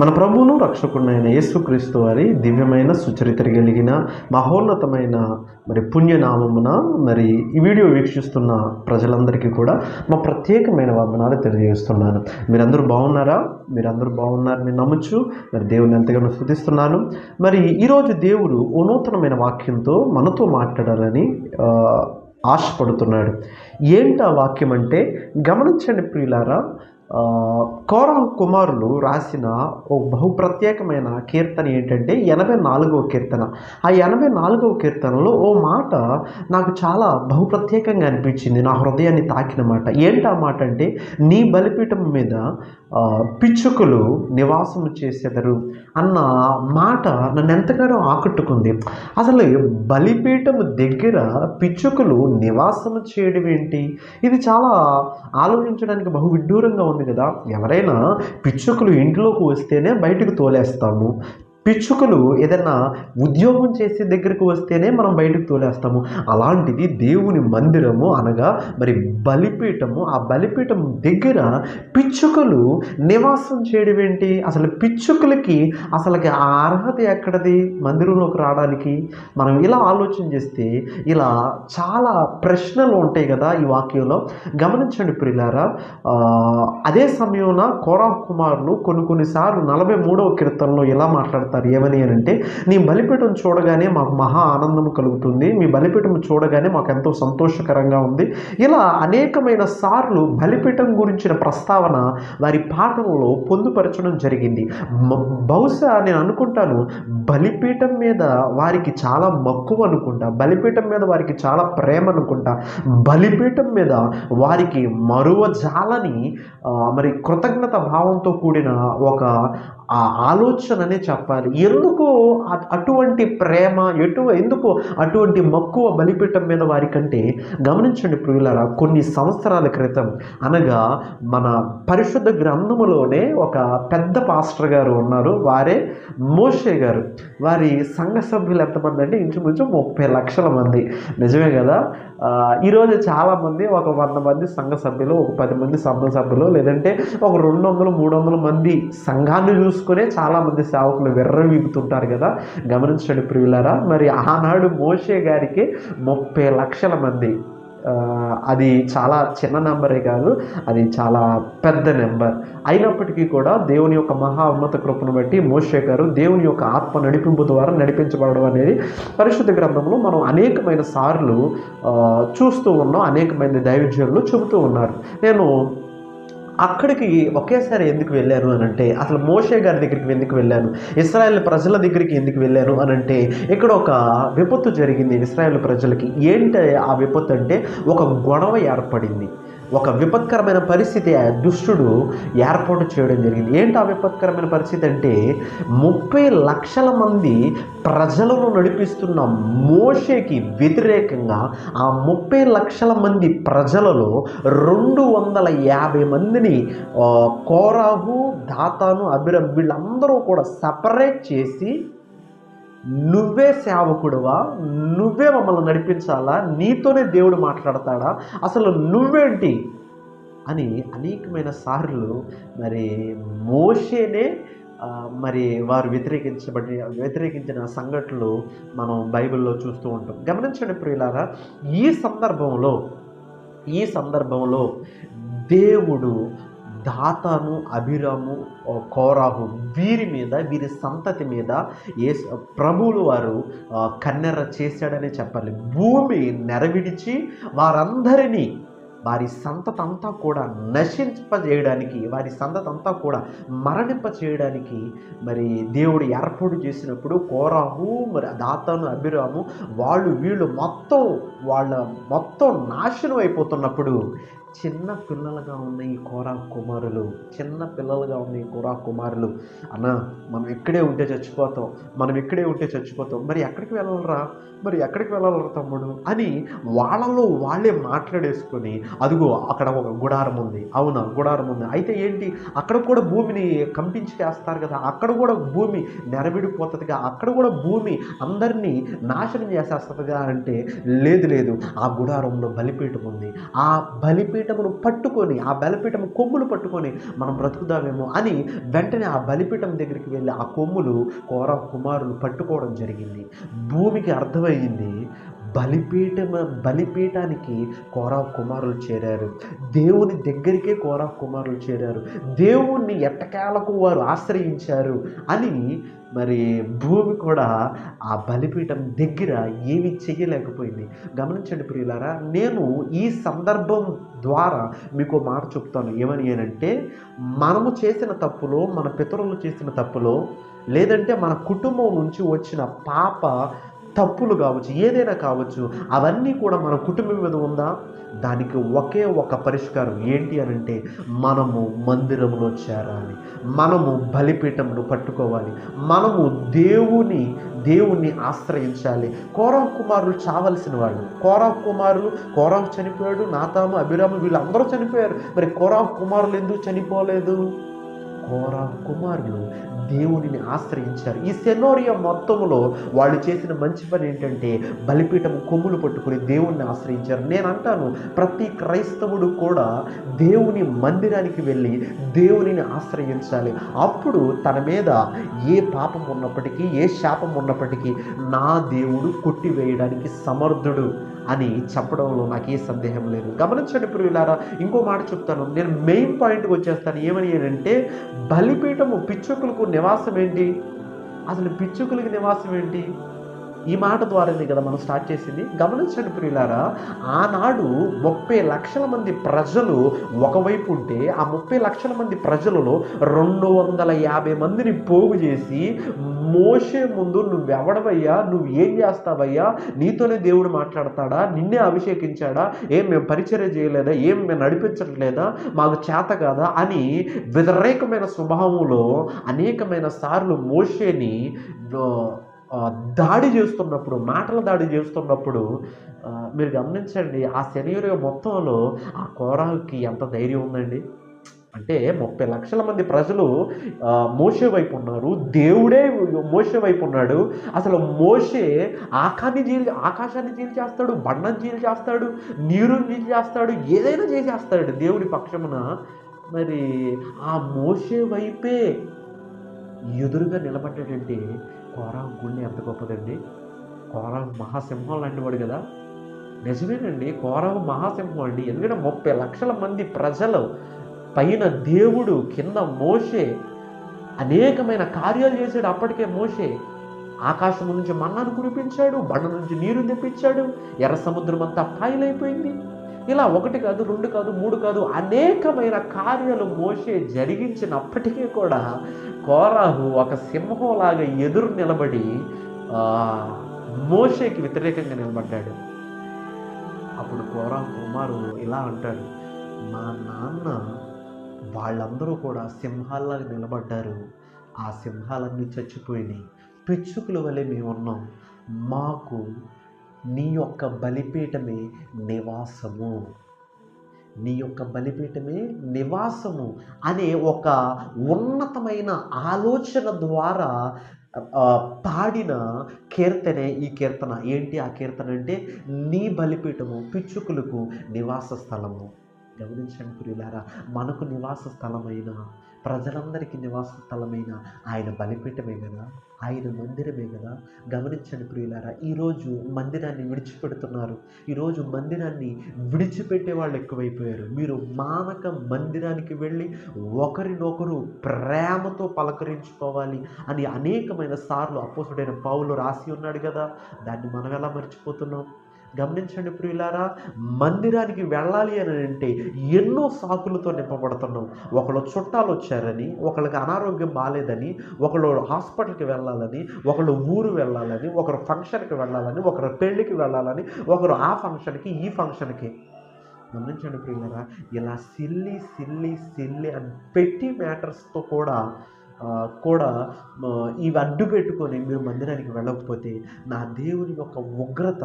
మన ప్రభువును రక్షకుడైన యేసుక్రీస్తు వారి దివ్యమైన సుచరిత్ర కలిగిన మహోన్నతమైన మరి పుణ్యనామమున మరి ఈ వీడియో వీక్షిస్తున్న ప్రజలందరికీ కూడా మా ప్రత్యేకమైన వందనాలు తెలియజేస్తున్నాను. మీరందరూ బాగున్నారా? మీరందరూ బాగున్నారని నమ్మచ్చు మరి దేవుని ఎంతగానో స్థుతిస్తున్నాను. మరి ఈరోజు దేవుడు ఉన్నూతనమైన వాక్యంతో మనతో మాట్లాడాలని ఆశపడుతున్నాడు. ఏంటి ఆ వాక్యం అంటే గమనించండి ప్రియులారా కౌరవ కుమారులు రాసిన ఓ బహు ప్రత్యేకమైన కీర్తన ఏంటంటే ఎనభై నాలుగవ కీర్తన. ఆ ఎనభై నాలుగవ కీర్తనలో ఓ మాట నాకు చాలా బహు ప్రత్యేకంగా అనిపించింది. నా హృదయాన్ని తాకిన మాట. ఏంటి ఆ మాట అంటే నీ బలిపీఠం మీద పిచ్చుకులు పిచ్చుకలు నివాసము చేసేదరు అన్న మాట నన్ను ఎంతగానో ఆకట్టుకుంది. అసలు బలిపీఠం దగ్గర పిచ్చుకలు నివాసము చేయడం ఏంటి? ఇది చాలా ఆలోచించడానికి బహు విడ్డూరంగా ఉంది. కదా? ఎవరైనా పిచ్చుకలు ఇంట్లోకి వస్తేనే బయటకు తోలేస్తాము. పిచ్చుకలు ఏదైనా ఉద్యోగం చేసే దగ్గరకు వస్తేనే మనం బయటకు తోలేస్తాము. అలాంటిది దేవుని మందిరము అనగా మరి బలిపీఠము. ఆ బలిపీఠం దగ్గర పిచ్చుకలు నివాసం చేయడం ఏంటి? అసలు పిచ్చుకలకి అసలుకి ఆ అర్హత ఎక్కడది మందిరంలోకి రావడానికి? మనం ఇలా ఆలోచన చేస్తే ఇలా చాలా ప్రశ్నలు ఉంటాయి కదా ఈ వాక్యంలో. గమనించండి ప్రియులారా అదే సమయంలో కోరా కుమారులు కొన్ని కొన్నిసార్లు నలభై మూడవ కీర్తనలో ఇలా మాట్లాడతారు ఏమని అని అంటే నీ బలిపీఠం చూడగానే మాకు మహా ఆనందం కలుగుతుంది. మీ బలిపీఠం చూడగానే మాకు ఎంతో సంతోషకరంగా ఉంది. ఇలా అనేకమైన సార్లు బలిపీఠం గురించిన ప్రస్తావన వారి పాఠంలో పొందుపరచడం జరిగింది. బహుశా నేను అనుకుంటాను బలిపీఠం మీద వారికి చాలా మక్కువ అనుకుంటా. బలిపీఠం మీద వారికి చాలా ప్రేమ అనుకుంటా. బలిపీఠం మీద వారికి మరువ జాలని మరి కృతజ్ఞత భావంతో కూడిన ఒక ఆలోచననే చెప్పాలి. ఎందుకు అటువంటి ప్రేమ ఎటు ఎందుకు అటువంటి మక్కువ బలిపీఠం మీద వారికంటే గమనించండి ప్రియులరా కొన్ని సంవత్సరాల క్రితం అనగా మన పరిశుద్ధ గ్రంథములోనే ఒక పెద్ద పాస్టర్ గారు ఉన్నారు వారే మోషే గారు. వారి సంఘ సభ్యులు ఎంతమంది అంటే ఇంచుమించు ముప్పై లక్షల మంది. నిజమే కదా? ఈరోజు చాలామంది ఒక వంద మంది సంఘ సభ్యులు ఒక పది మంది సంఘ సభ్యులు లేదంటే ఒక రెండు వందలు మూడు వందల మంది సంఘాన్ని చూసుకునే చాలామంది సేవకులు విర్రవీగుతుంటారు కదా. గమనించండి ప్రియులారా మరి ఆనాడు మోషే గారికి ముప్పై లక్షల మంది అది చాలా చిన్న నెంబరే కాదు అది చాలా పెద్ద నెంబర్. అయినప్పటికీ కూడా దేవుని యొక్క మహా ఉన్నత కృపను బట్టి మోషే గారు దేవుని యొక్క ఆత్మ నడిపింపు ద్వారా నడిపించబడడం అనేది పరిశుద్ధ గ్రంథంలో మనం అనేకమైన సార్లు చూస్తూ ఉన్నాం అనేకమైన దైవజనులు చెబుతూ ఉన్నారు. నేను అక్కడికి ఒకేసారి ఎందుకు వెళ్ళాను అని అంటే అసలు మోషే గారి దగ్గరికి ఎందుకు వెళ్ళాను ఇస్రాయల్ ప్రజల దగ్గరికి ఎందుకు వెళ్ళాను అని అంటే ఇక్కడ ఒక విపత్తు జరిగింది ఇస్రాయల్ ప్రజలకి. ఏంటి ఆ విపత్తు అంటే ఒక గొడవ ఏర్పడింది. ఒక విపత్కరమైన పరిస్థితి ఆ దుష్టుడు ఏర్పాటు చేయడం జరిగింది. ఏంటి ఆ విపత్కరమైన పరిస్థితి అంటే ముప్పై లక్షల మంది ప్రజలను నడిపిస్తున్న మోషేకి వ్యతిరేకంగా ఆ ముప్పై లక్షల మంది ప్రజలలో రెండు వందల యాభై మందిని కోరాహు దాతాను అభిరం వీళ్ళందరూ కూడా సపరేట్ చేసి నువ్వే సేవకుడువా? నువ్వే మమ్మల్ని నడిపించాలా? నీతోనే దేవుడు మాట్లాడతాడా? అసలు నువ్వేంటి? అని అనేకమైన సార్లు మరి మోషేనే మరి వారు వ్యతిరేకించబడి వ్యతిరేకించిన సంఘటనలు మనం బైబిల్లో చూస్తూ ఉంటాం. గమనించండి ప్రియులారా ఈ సందర్భంలో ఈ సందర్భంలో దేవుడు దాతాను అభిరాము కోరాహు వీరి మీద వీరి సంతతి మీద ఏ ప్రభువులు వారు కన్నెర చేశాడని చెప్పాలి. భూమి నెరవిడిచి వారందరినీ వారి సంతతంతా కూడా నశింపజేయడానికి వారి సంతతంతా కూడా మరణింప చేయడానికి మరి దేవుడు ఏర్పాటు చేసినప్పుడు కోరాహు మరి దాతాను అభిరాము వాళ్ళు వీళ్ళు మొత్తం వాళ్ళ మొత్తం నాశనం అయిపోతున్నప్పుడు చిన్న పిల్లలుగా ఉన్న ఈ కోరా కుమారులు చిన్న పిల్లలుగా ఉన్న ఈ కోరా కుమారులు అన్న మనం ఇక్కడే ఉంటే చచ్చిపోతాం మనం ఇక్కడే ఉంటే చచ్చిపోతాం మరి ఎక్కడికి వెళ్ళాలరా? మరి ఎక్కడికి వెళ్ళాలరా తమ్ముడు? అని వాళ్ళలో వాళ్ళే మాట్లాడేసుకొని అదిగో అక్కడ ఒక గుడారం ఉంది. అవునా గుడారం ఉంది. అయితే ఏంటి? అక్కడ కూడా భూమిని కంపించి వేస్తారు కదా అక్కడ కూడా భూమి నెరవిడిపోతుందిగా అక్కడ కూడా భూమి అందరినీ నాశనం చేసేస్తుందిగా అంటే లేదు లేదు ఆ గుడారంలో బలిపీఠం ఉంది ఆ బలిపీఠం బలిపీఠమును పట్టుకొని ఆ బలిపీఠం కొమ్ములు పట్టుకొని మనం బ్రతుకుదామేమో అని వెంటనే ఆ బలిపీఠం దగ్గరికి వెళ్ళి ఆ కొమ్ములు కోర కుమారులు పట్టుకోవడం జరిగింది. భూమికి అర్థమయ్యింది బలిపీఠం బలిపీఠానికి కోరా కుమారులు చేరారు. దేవుని దగ్గరికే కోరా కుమారులు చేరారు. దేవుణ్ణి ఎట్టకేలకు వారు ఆశ్రయించారు అని మరి భూమి కూడా ఆ బలిపీఠం దగ్గర ఏమీ చెయ్యలేకపోయింది. గమనించండి ప్రియులారా నేను ఈ సందర్భం ద్వారా మీకు మాట చెప్తాను. ఏమని అంటే మనము చేసిన తప్పులో మన పితరులు చేసిన తప్పులో లేదంటే మన కుటుంబం నుంచి వచ్చిన పాప తప్పులు కావచ్చు ఏదైనా కావచ్చు అవన్నీ కూడా మన కుటుంబం మీద ఉందా? దానికి ఒకే ఒక పరిష్కారం ఏంటి అని అంటే మనము మందిరంలో చేరాలి మనము బలిపీఠమును పట్టుకోవాలి మనము దేవుని దేవుణ్ణి ఆశ్రయించాలి. కోరా కుమారులు చావలసిన వాళ్ళు కోరా కుమారులు కోరా చనిపోయాడు నాతాము అభిరాము వీళ్ళందరూ చనిపోయారు. మరి కోరా కుమారులు ఎందుకు చనిపోలేదు? కోరా కుమారులు దేవునిని ఆశ్రయించారు. ఈ సెనోరియా మొత్తంలో వాళ్ళు చేసిన మంచి పని ఏంటంటే బలిపీఠం కొమ్ములు పట్టుకుని దేవుణ్ణి ఆశ్రయించారు. నేను అంటాను ప్రతి క్రైస్తవుడు కూడా దేవుని మందిరానికి వెళ్ళి దేవునిని ఆశ్రయించాలి. అప్పుడు తన మీద ఏ పాపం ఉన్నప్పటికీ ఏ శాపం ఉన్నప్పటికీ నా దేవుడు కొట్టివేయడానికి సమర్థుడు అని చెప్పడంలో నాకు ఏ సందేహం లేదు. గమనించండి ప్రియులారా ఇంకో మాట చెప్తాను. నేను మెయిన్ పాయింట్కి వచ్చేస్తాను. ఏమని అంటే బలిపీఠము పిచ్చుకులకు నివాసం ఏంటి అసలు పిచ్చుకులకి నివాసం ఏంటి ఈ మాట ద్వారానే కదా మనం స్టార్ట్ చేసింది. గమనించండి ప్రియులారా ఆనాడు ముప్పై లక్షల మంది ప్రజలు ఒకవైపు ఉంటే ఆ ముప్పై లక్షల మంది ప్రజలలో రెండు వందల యాభై మందిని పోగు చేసి మోసే ముందు నువ్వెవడవయ్యా నువ్వు ఏం చేస్తావయ్యా? నీతోనే దేవుడు మాట్లాడతాడా? నిన్నే అభిషేకించాడా? ఏం మేము పరిచర్య చేయలేదా? ఏం మేము నడిపించట్లేదా? మాకు చేత కాదా? అని వ్యతిరేకమైన స్వభావంలో అనేకమైన సార్లు మోషేని దాడి చేస్తున్నప్పుడు మాటల దాడి చేస్తున్నప్పుడు మీరు గమనించండి ఆ శరీర మొత్తంలో ఆ కోరాకి ఎంత ధైర్యం ఉందండి? అంటే ముప్పై లక్షల మంది ప్రజలు మోసే వైపు ఉన్నారు దేవుడే మోసే వైపు ఉన్నాడు. అసలు మోషే ఆకాన్ని జీలి ఆకాశాన్ని జీలు చేస్తాడు బండను జీలు చేస్తాడు నీరుని జీల్ చేస్తాడు ఏదైనా చేసేస్తాడు దేవుడి పక్షమున. మరి ఆ మోషే వైపే ఎదురుగా నిలబడ్డాడంటే కోరా గుండె ఎంత గొప్పదండి. కోరా మహాసింహం లాంటి వాడు కదా. నిజమేనండి కోరవ మహాసింహం అండి. ఎందుకంటే ముప్పై లక్షల మంది ప్రజలు పైన దేవుడు కింద మోసే అనేకమైన కార్యాలు చేశాడు అప్పటికే మోసే ఆకాశం నుంచి మన్నాను కురిపించాడు బండ నుంచి నీరు తెప్పించాడు ఎర్ర సముద్రం అంతా పాయలైపోయింది. ఇలా ఒకటి కాదు రెండు కాదు మూడు కాదు అనేకమైన కార్యాలు మోసే జరిగించినప్పటికీ కూడా కోరాహు ఒక సింహంలాగా ఎదురు నిలబడి మోషేకి వ్యతిరేకంగా నిలబడ్డాడు. అప్పుడు కోరాహు కుమారు ఇలా అంటాడు మా నాన్న వాళ్ళందరూ కూడా సింహాల్లాగా నిలబడ్డారు. ఆ సింహాలన్నీ చచ్చిపోయినాయి. పిచ్చుకుల వలె మేము ఉన్నాం మాకు నీ యొక్క బలిపీఠమే నివాసము. నీ యొక్క బలిపీఠమే నివాసము అనే ఒక ఉన్నతమైన ఆలోచన ద్వారా పాడిన కీర్తనే ఈ కీర్తన. ఏంటి ఆ కీర్తన అంటే నీ బలిపీఠము పిచ్చుకులకు నివాస స్థలము. గమనించండి ప్రియులారా. మనకు నివాస స్థలమైన ప్రజలందరికీ నివాస స్థలమైన ఆయన బలిపీఠమే కదా. ఆయన మందిరమే కదా. గమనించండి ప్రియులారా ఈరోజు మందిరాన్ని విడిచిపెడుతున్నారు. ఈరోజు మందిరాన్ని విడిచిపెట్టే వాళ్ళు ఎక్కువైపోయారు. మీరు మానక మందిరానికి వెళ్ళి ఒకరినొకరు ప్రేమతో పలకరించుకోవాలి అని అనేకమైన సార్లు అపోసుడైన పావులు రాసి ఉన్నాడు కదా. దాన్ని మనం ఎలా మర్చిపోతున్నాం? గమనించండి ప్రియులారా మందిరానికి వెళ్ళాలి అని అంటే ఎన్నో సాకులతో నింపబడుతున్నాం. ఒకళ్ళు చుట్టాలు వచ్చారని ఒకళ్ళకి అనారోగ్యం బాగాలేదని ఒకళ్ళు హాస్పిటల్కి వెళ్ళాలని ఒకళ్ళు ఊరు వెళ్ళాలని ఒకరు ఫంక్షన్కి వెళ్ళాలని ఒకరు పెళ్ళికి వెళ్ళాలని ఒకరు ఆ ఫంక్షన్కి ఈ ఫంక్షన్కి. గమనించండి ప్రియులరా ఇలా సిల్లి సిల్లి సిల్లి అని పెట్టి మ్యాటర్స్తో కూడా కూడా ఇవి అడ్డు పెట్టుకొని మీరు మందిరానికి వెళ్ళకపోతే నా దేవుని యొక్క ఉగ్రత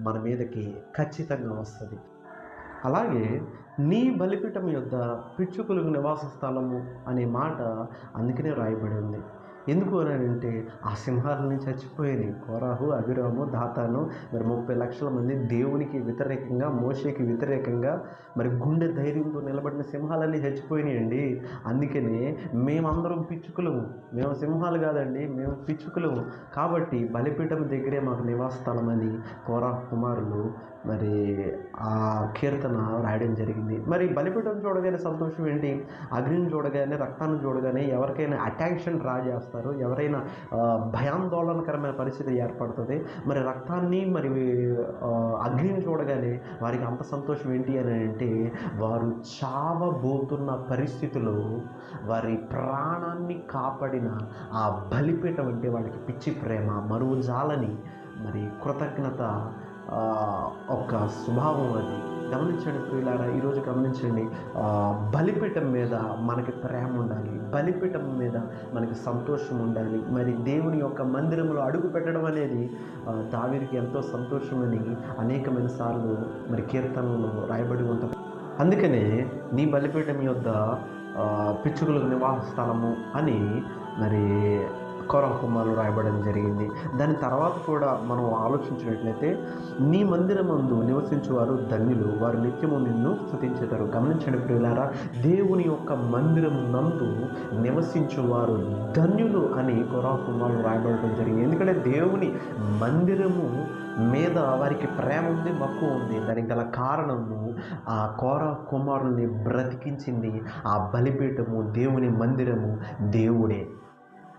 మన మీదకి ఖచ్చితంగా వస్తుంది. అలాగే నీ బలిపీఠం యొద్ద పిచ్చుకులకు నివాస స్థలము అనే మాట అందుకనే రాయబడి ఉంది. ఎందుకు అని అంటే ఆ సింహాలని చచ్చిపోయినాయి కోరాహు అభిరాము దాతాను మరి ముప్పై లక్షల మంది దేవునికి వ్యతిరేకంగా మోషేకి వ్యతిరేకంగా మరి గుండె ధైర్యంతో నిలబడిన సింహాలన్నీ చచ్చిపోయినాయండి. అందుకనే మేమందరం పిచ్చుకులము. మేము సింహాలు కాదండి మేము పిచ్చుకులము. కాబట్టి బలిపీఠం దగ్గరే మాకు నివాస స్థలం అని కోరాహు కుమారులు మరి ఆ కీర్తన రాయడం జరిగింది. మరి బలిపీఠం చూడగానే సంతోషం ఏంటి? అగ్నిని చూడగానే రక్తాన్ని చూడగానే ఎవరికైనా అటాక్షన్ రా చేస్తారు ఎవరైనా భయాందోళనకరమైన పరిస్థితి ఏర్పడుతుంది మరి రక్తాన్ని మరి అగ్నిని చూడగానే వారికి అంత సంతోషం ఏంటి అని అంటే వారు చావబోతున్న పరిస్థితిలో వారి ప్రాణాన్ని కాపాడిన ఆ బలిపీఠం అంటే వాళ్ళకి పిచ్చి ప్రేమ మరువు జాలని మరి కృతజ్ఞత ఒక స్వభావం అది. గమనించండి ప్రియులారా ఈరోజు గమనించండి బలిపీఠం మీద మనకి ప్రేమ ఉండాలి. బలిపీఠం మీద మనకి సంతోషం ఉండాలి. మరి దేవుని యొక్క మందిరంలో అడుగు పెట్టడం అనేది ఆ, ఎంతో సంతోషమని అనేకమైన సార్లు మరి కీర్తనలో రాయబడి ఉంటుంది. అందుకనే నీ బలిపీఠం యొద్ద పిచ్చుకలకు నివాస స్థలము అని మరి కౌరవ రాయబడడం జరిగింది. దాని తర్వాత కూడా మనం ఆలోచించినట్లయితే నీ మందిరమందు నివసించేవారు ధన్యులు. వారు నిత్యము నిన్ను స్థుతించేతారు గమనించండి ప్రియులారా దేవుని యొక్క మందిరం నందు నివసించేవారు ధన్యులు అని కౌరవ కుమారులు జరిగింది. ఎందుకంటే దేవుని మందిరము మీద వారికి ప్రేమ ఉంది మక్కువ ఉంది. దానికి గల కారణము ఆ కోర కుమారుల్ని బ్రతికించింది. ఆ బలిపీఠము దేవుని మందిరము దేవుడే.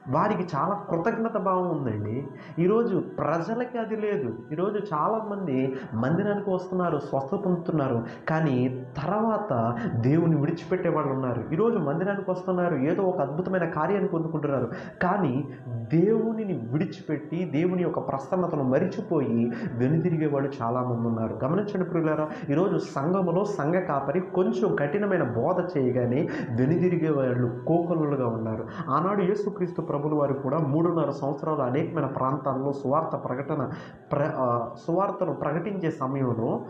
వారికి చాలా కృతజ్ఞత భావం ఉందండి. ఈరోజు ప్రజలకి అది లేదు. ఈరోజు చాలామంది మందిరానికి వస్తున్నారు స్వస్థ పొందుతున్నారు కానీ తర్వాత దేవుని విడిచిపెట్టే వాళ్ళు ఉన్నారు. ఈరోజు మందిరానికి వస్తున్నారు ఏదో ఒక అద్భుతమైన కార్యాన్ని పొందుకుంటున్నారు. కానీ దేవునిని విడిచిపెట్టి దేవుని యొక్క ప్రసన్నతను మరిచిపోయి వెనుదిరిగే వాళ్ళు చాలామంది ఉన్నారు గమనించండి ప్రియులారా ఈరోజు సంఘములో సంఘ కాపరి కొంచెం కఠినమైన బోధ చేయగానే వెనుదిరిగే వాళ్ళు కోకలుగా ఉన్నారు. ఆనాడు యేసుక్రీస్తు ప్రభులు వారు కూడా మూడున్నర సంవత్సరాలు అనేకమైన ప్రాంతాల్లో సువార్త ప్రకటన ప్ర సువార్తను ప్రకటించే సమయంలో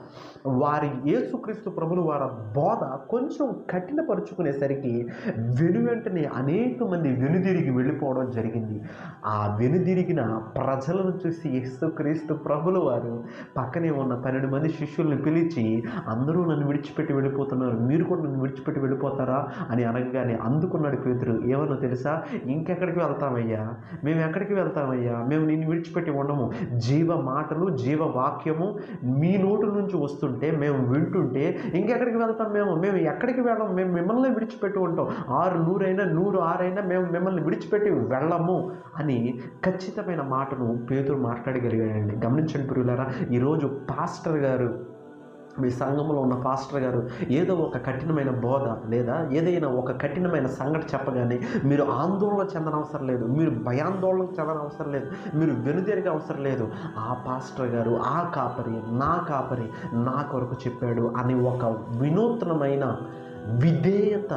వారి యేసుక్రీస్తు ప్రభులు వారి బోధ కొంచెం కఠినపరుచుకునేసరికి వెను వెంటనే అనేక మంది వెనుదిరిగి వెళ్ళిపోవడం జరిగింది. ఆ వెనుదిరిగిన ప్రజలను చూసి యేసుక్రీస్తు ప్రభులు వారు పక్కనే ఉన్న పన్నెండు మంది శిష్యుల్ని పిలిచి అందరూ నన్ను విడిచిపెట్టి వెళ్ళిపోతున్నారు. మీరు కూడా నన్ను విడిచిపెట్టి వెళ్ళిపోతారా? అని అనగానే అందుకున్నాడు పేతురు ఏమన్నా తెలుసా? ఇంకెక్కడికి వెళ్తామయ్యా? మేము ఎక్కడికి వెళ్తామయ్యా? మేము నిన్ను విడిచిపెట్టి ఉండము. జీవ మాటలు జీవ వాక్యము మీ నోటి నుంచి వస్తుంటే మేము వింటుంటే ఇంకెక్కడికి వెళ్తాం మేము? మేము ఎక్కడికి వెళ్ళము? మేము మిమ్మల్ని విడిచిపెట్టి ఉంటాం. ఆరు నూరైనా నూరు ఆరైనా మేము మిమ్మల్ని విడిచిపెట్టి వెళ్ళము. అని ఖచ్చితమైన మాటను పేతురు మాట్లాడగలిగాడండి. గమనించండి ప్రియులారా ఈరోజు పాస్టర్ గారు మీ సంఘంలో ఉన్న పాస్టర్ గారు ఏదో ఒక కఠినమైన బోధ లేదా ఏదైనా ఒక కఠినమైన సంఘటన చెప్పగానే మీరు ఆందోళన చెందనవసరం లేదు మీరు భయాందోళన చెందనవసరం లేదు మీరు వెనుదిరిగే అవసరం లేదు. ఆ పాస్టర్ గారు ఆ కాపరి నా కాపరి నా కొరకు చెప్పాడు అని ఒక వినూత్నమైన విధేయత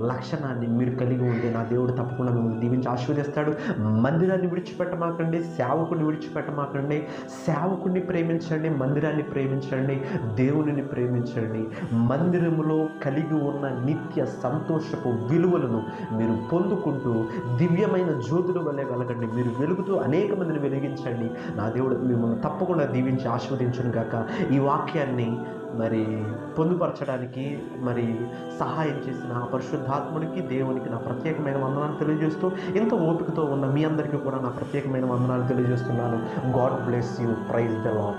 లక్షణాన్ని మీరు కలిగి ఉంటే నా దేవుడు తప్పకుండా మిమ్మల్ని దీవించి ఆశీర్వదిస్తాడు. మందిరాన్ని విడిచిపెట్టమాకండి సేవకుడిని విడిచిపెట్టమాకండి సేవకుడిని ప్రేమించండి మందిరాన్ని ప్రేమించండి దేవునిని ప్రేమించండి. మందిరములో కలిగి ఉన్న నిత్య సంతోషపు విలువలను మీరు పొందుకుంటూ దివ్యమైన జ్యోతుల వల్లే వెలగండి. మీరు వెలుగుతూ అనేక మందిని వెలిగించండి. నా దేవుడు మిమ్మల్ని తప్పకుండా దీవించి ఆశీర్వదించును గాక. ఈ వాక్యాన్ని మరి పొందుపరచడానికి మరి సహాయం చేసిన ఆ పరిశుద్ధాత్ముడికి దేవునికి నా ప్రత్యేకమైన వందనాలు తెలియజేస్తూ ఇంత ఓపికతో ఉన్న మీ అందరికీ కూడా నా ప్రత్యేకమైన వందనాలు తెలియజేస్తున్నాను. God bless you. Praise the lord